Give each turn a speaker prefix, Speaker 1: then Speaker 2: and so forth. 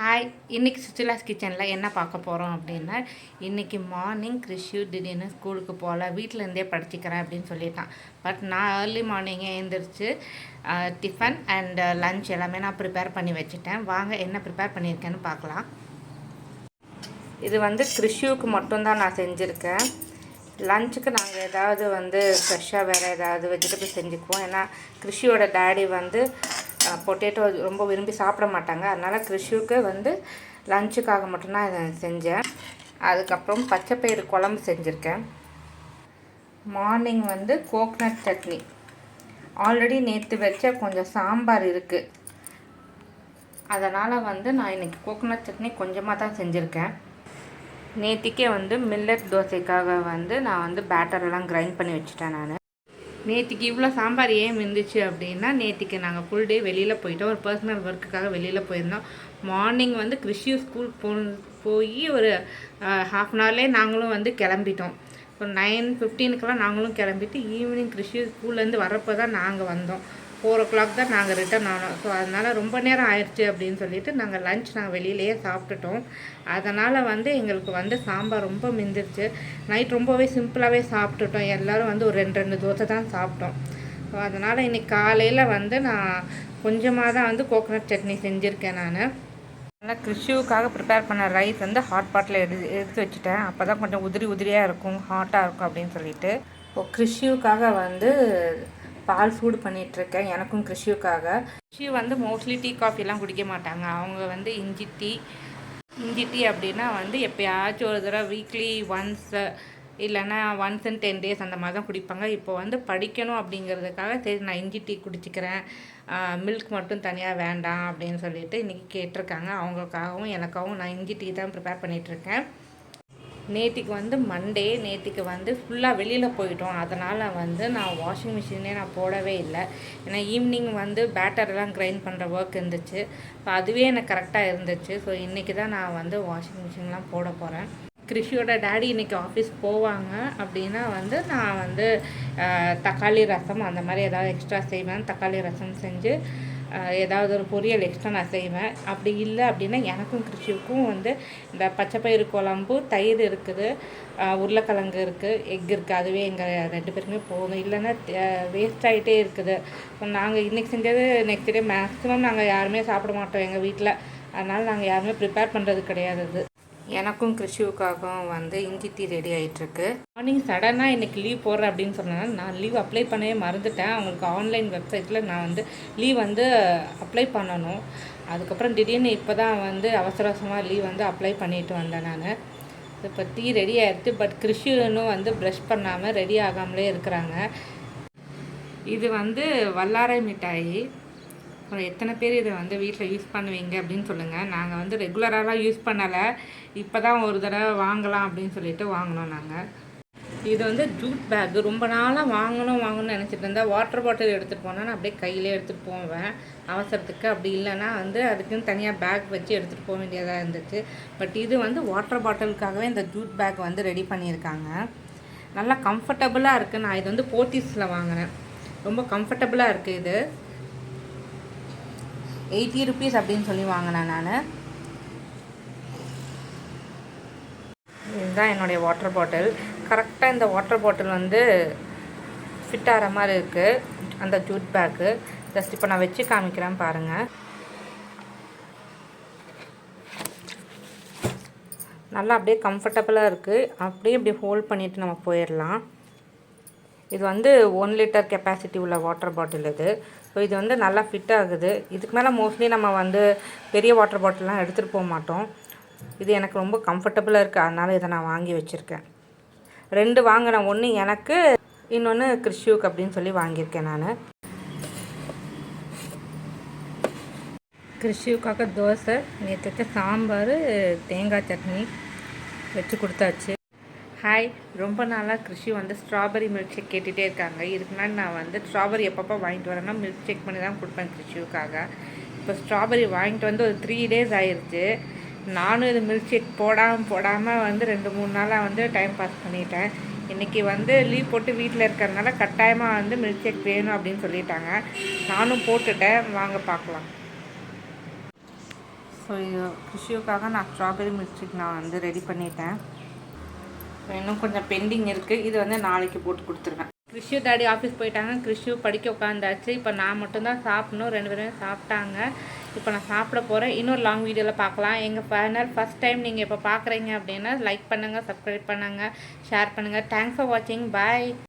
Speaker 1: Hi இன்றைக்கி சுச்சிலாஸ் கிச்சனில் என்ன பார்க்க போகிறோம் அப்படின்னா இன்றைக்கி மார்னிங் கிறிஷ்யூ திடீர்னு ஸ்கூலுக்கு போகல வீட்டிலேருந்தே படிச்சுக்கிறேன் அப்படின்னு சொல்லிட்டான் பட் நான் ஏர்லி மார்னிங்கே எழுந்திரிச்சு டிஃபன் அண்ட் லன்ச் எல்லாமே நான் ப்ரிப்பேர் பண்ணி வச்சுட்டேன். வாங்க என்ன ப்ரிப்பேர் பண்ணியிருக்கேன்னு பார்க்கலாம். இது வந்து கிறிஷ்யூக்கு மட்டும்தான் நான் செஞ்சுருக்கேன். லஞ்சுக்கு நாங்கள் ஏதாவது வந்து ஃப்ரெஷ்ஷாக வேறு ஏதாவது வெஜிடபிள் செஞ்சுக்குவோம். ஏன்னா கிறிஷியோட டேடி வந்து பொட்டேட்டோ ரொம்ப விரும்பி சாப்பிட மாட்டாங்க. அதனால் கிறிஷுக்கு வந்து லஞ்சுக்காக மட்டும்தான் இதை செஞ்சேன். அதுக்கப்புறம் பச்சைப்பயிறு குழம்பு செஞ்சுருக்கேன். மார்னிங் வந்து கோக்னட் சட்னி. ஆல்ரெடி நேற்று வச்ச கொஞ்சம் சாம்பார் இருக்குது அதனால் வந்து நான் இன்றைக்கி கோகோனட் சட்னி கொஞ்சமாக தான் செஞ்சுருக்கேன். நேற்றுக்கே வந்து மில்லட் தோசைக்காக வந்து நான் வந்து பேட்டரெல்லாம் கிரைண்ட் பண்ணி வச்சுட்டேன் நான். நேற்றுக்கு இவ்வளோ சாம்பார் ஏன் இருந்துச்சு அப்படின்னா நேற்றுக்கு நாங்கள் ஃபுல் டே வெளியில் போயிட்டோம். ஒரு பர்சனல் ஒர்க்குக்காக வெளியில் போயிருந்தோம். மார்னிங் வந்து கிறிஷியூ ஸ்கூல் போ போய் ஒரு ஹாஃப் அன் ஹவர்லேயே நாங்களும் வந்து கிளம்பிட்டோம். ஒரு நைன் ஃபிஃப்டீனுக்கெல்லாம் நாங்களும் கிளம்பிட்டு ஈவினிங் கிறிஷியூ ஸ்கூல்லேருந்து வரப்போ தான் நாங்கள் வந்தோம். ஃபோர் ஓ கிளாக் தான் நாங்கள் ரிட்டர்ன் ஆனோம். ஸோ அதனால் ரொம்ப நேரம் ஆயிடுச்சு அப்படின்னு சொல்லிட்டு நாங்கள் லஞ்ச் நாங்கள் வெளியிலேயே சாப்பிட்டுட்டோம். அதனால் வந்து எங்களுக்கு வந்து சாம்பார் ரொம்ப மிந்திருச்சு நைட் ரொம்பவே சிம்பிளாகவே சாப்பிட்டுட்டோம். எல்லோரும் வந்து ஒரு ரெண்டு ரெண்டு தோசை தான் சாப்பிட்டோம். ஸோ அதனால் இன்றைக்கி காலையில் வந்து நான் கொஞ்சமாக தான் வந்து கோகனட் சட்னி செஞ்சுருக்கேன் நான். நல்லா கிறிஷுவுக்காக ப்ரிப்பேர் பண்ண ரைஸ் வந்து ஹாட் பாட்டில் எடு எடுத்து வச்சுட்டேன். அப்போ தான் கொஞ்சம் உதிரி உதிரியாக இருக்கும் ஹாட்டாக இருக்கும் அப்படின்னு சொல்லிட்டு. இப்போ கிறிஷியூக்காக வந்து பால் சூடு பண்ணிகிட்ருக்கேன் எனக்கும் கிறிஷியுக்காக. கிறிஷி வந்து மோஸ்ட்லி டீ காஃபிலாம் குடிக்க மாட்டாங்க. அவங்க வந்து இஞ்சி டீ. இஞ்சி டீ அப்படின்னா வந்து எப்போயாச்சும் ஒரு தடவை வீக்லி ஒன்ஸ் இல்லைன்னா ஒன்ஸ் அண்ட் டென் டேஸ் அந்த மாதிரி தான் குடிப்பாங்க. இப்போ வந்து படிக்கணும் அப்படிங்கிறதுக்காக சரி நான் இஞ்சி டீ குடிச்சிக்கிறேன். மில்க் மட்டும் தனியாக வேண்டாம் அப்படின்னு சொல்லிட்டு இன்றைக்கி கேட்டிருக்காங்க. அவங்களுக்காகவும் எனக்காகவும் நான் இஞ்சி டீ தான் ப்ரிப்பேர் பண்ணிகிட்ருக்கேன் நேற்றுக்கு வந்து மண்டே நேற்றுக்கு வந்து ஃபுல்லாக வெளியில் போயிட்டோம். அதனால் வந்து நான் வாஷிங் மிஷினே நான் போடவே இல்லை. ஏன்னா ஈவினிங் வந்து பேட்டர்லாம் கிரைண்ட் பண்ணுற ஒர்க் இருந்துச்சு. ஸோ அதுவே எனக்கு கரெக்டாக இருந்துச்சு. ஸோ இன்றைக்கி தான் நான் வந்து வாஷிங் மிஷின்லாம் போட போகிறேன் கிருஷியோட டேடி இன்றைக்கி ஆஃபீஸ் போவாங்க. அப்படின்னா வந்து நான் வந்து தக்காளி ரசம் அந்த மாதிரி ஏதாவது எக்ஸ்ட்ரா செய்வேன். தக்காளி ரசம் செஞ்சு ஏதாவது ஒரு பொரியல் எக்ஸ்ட்ரா நான் செய்வேன். அப்படி இல்லை அப்படின்னா எனக்கும் கிருஷிக்கும் வந்து இந்த பச்சைப்பயிறு குழம்பு தயிர் இருக்குது உருளைக்கிழங்கு இருக்குது எக் இருக்குது அதுவே எங்கள் ரெண்டு பேருக்குமே போதும். இல்லைன்னா வேஸ்ட் ஆகிட்டே இருக்குது. நாங்கள் இன்றைக்கி செஞ்சது நெக்ஸ்ட் டே மேக்ஸிமம் நாங்கள் யாருமே சாப்பிட மாட்டோம் எங்கள் வீட்டில் அதனால் நாங்கள் யாருமே ப்ரிப்பேர் பண்ணுறது கிடையாது அது. எனக்கும் கிருஷிவுக்காகவும் வந்து இஞ்சி டீ ரெடி ஆகிட்டுருக்கு மார்னிங் சடனாக இன்றைக்கி லீவ் போடுறேன் அப்படின்னு சொன்னேன் நான் லீவ் அப்ளை பண்ணவே மறந்துட்டேன். அவங்களுக்கு ஆன்லைன் வெப்சைட்டில் நான் வந்து லீவ் வந்து அப்ளை பண்ணணும். அதுக்கப்புறம் திடீர்னு இப்போ தான் வந்து அவசர அவசரமாக லீவ் வந்து அப்ளை பண்ணிட்டு வந்தேன் நான். இப்போ டீ ரெடி ஆகிடுச்சு பட் கிருஷினும் வந்து ப்ரஷ் பண்ணாமல் ரெடி ஆகாமலே இருக்கிறாங்க. இது வந்து வல்லாரை மிட்டாய். அப்புறம் எத்தனை பேர் இதை வந்து வீட்டில் யூஸ் பண்ணுவீங்க அப்படின்னு சொல்லுங்கள் நாங்கள் வந்து ரெகுலராகலாம் யூஸ் பண்ணலை. இப்போ தான் ஒரு தடவை வாங்கலாம் அப்படின்னு சொல்லிட்டு வாங்கினோம் நாங்கள் இது வந்து ஜூட் பேக்கு ரொம்ப நாளாக வாங்கணும் வாங்கணும்னு நினச்சிட்டு இருந்தால் வாட்டர் பாட்டில் எடுத்துகிட்டு போனால் நான் அப்படியே கையிலே எடுத்துகிட்டு போவேன். அவசரத்துக்கு அப்படி இல்லைன்னா வந்து அதுக்குன்னு தனியாக பேக் வச்சு எடுத்துகிட்டு போக வேண்டியதாக இருந்துச்சு. பட் இது வந்து வாட்டர் பாட்டிலுக்காகவே இந்த ஜூட் பேக் வந்து ரெடி பண்ணியிருக்காங்க. நல்லா கம்ஃபர்டபுளாக இருக்குது நான் இது வந்து போர்ட்டிஸில் வாங்கினேன் ரொம்ப கம்ஃபர்டபுளாக இருக்குது இது. எயிட்டி ருபீஸ் அப்படின்னு சொல்லி வாங்கினேன் நான். இதுதான் என்னுடைய வாட்டர் பாட்டில் கரெக்டாக இந்த வாட்டர் பாட்டில் வந்து ஃபிட் ஆகிற மாதிரி இருக்குது அந்த ஜூட் பேக்கு ஜஸ்ட் இப்போ நான் வச்சு காமிக்கிறேன் பாருங்கள் நல்லா அப்படியே கம்ஃபர்டபுளாக இருக்குது அப்படியே இப்படி ஹோல்ட் பண்ணிவிட்டு நம்ம போயிடலாம். இது வந்து ஒன் லிட்டர் கெப்பாசிட்டி உள்ள வாட்டர் பாட்டில் இது. ஸோ இது வந்து நல்லா ஃபிட் ஆகுது. இதுக்கு மேலே மோஸ்ட்லி நம்ம வந்து பெரிய வாட்டர் பாட்டிலெலாம் எடுத்துகிட்டு போக மாட்டோம். இது எனக்கு ரொம்ப கம்ஃபர்டபுளாக இருக்குது அதனால் இதை நான் வாங்கி வச்சுருக்கேன். ரெண்டு வாங்கினேன் ஒன்று எனக்கு இன்னொன்று கிறிஷ்யூக்கு அப்படின்னு சொல்லி வாங்கியிருக்கேன் நான். கிறிஷ்யூக்காக தோசை நேற்று சாம்பார் தேங்காய் சட்னி வச்சு கொடுத்தாச்சு. ஹாய் ரொம்ப நாளாக கிருஷி வந்து ஸ்ட்ராபெரி மில்க் ஷேக் கேட்டுகிட்டே இருக்காங்க. இதுக்கு முன்னாடி நான் வந்து ஸ்ட்ராபெரி எப்பப்போ வாங்கிட்டு வரேன்னா மில்க் ஷேக் பண்ணி தான் கொடுப்பேன் கிருஷிவுக்காக. இப்போ ஸ்ட்ராபெரி வாங்கிட்டு வந்து ஒரு த்ரீ டேஸ் ஆயிடுச்சு நானும் இது மில்க் ஷேக் போடாமல் போடாமல் வந்து ரெண்டு மூணு நாளாக வந்து டைம் பாஸ் பண்ணிட்டேன். இன்றைக்கி வந்து லீவ் போட்டு வீட்டில் இருக்கிறதுனால கட்டாயமாக வந்து மில்க் ஷேக் வேணும் அப்படின்னு சொல்லிட்டாங்க. நானும் போட்டுட்டேன். வாங்க பார்க்கலாம். ஸோ இது கிருஷியோக்காக நான் ஸ்ட்ராபெரி மில்க் ஷேக் நான் வந்து ரெடி பண்ணிட்டேன். இன்னும் கொஞ்சம் பெண்டிங் இருக்குது இது வந்து நாளைக்கு போட்டு கொடுத்துருவேன். கிறிஷு டாடி ஆஃபீஸ் போயிட்டாங்க. கிறிஷு படிக்க உட்காந்தாச்சு இப்போ நான் மட்டும்தான் சாப்பிடணும். ரெண்டு பேரும் சாப்பிட்டாங்க. இப்போ நான் சாப்பிட போகிறேன் இன்னொரு லாங் வீடியோவில் பார்க்கலாம். எங்கள் சேனல் ஃபஸ்ட் டைம் நீங்கள் இப்போ பார்க்குறீங்க அப்படின்னா லைக் பண்ணுங்கள் சப்ஸ்கிரைப் பண்ணுங்கள் ஷேர் பண்ணுங்கள் தேங்க்ஸ் ஃபார் வாட்சிங் பாய்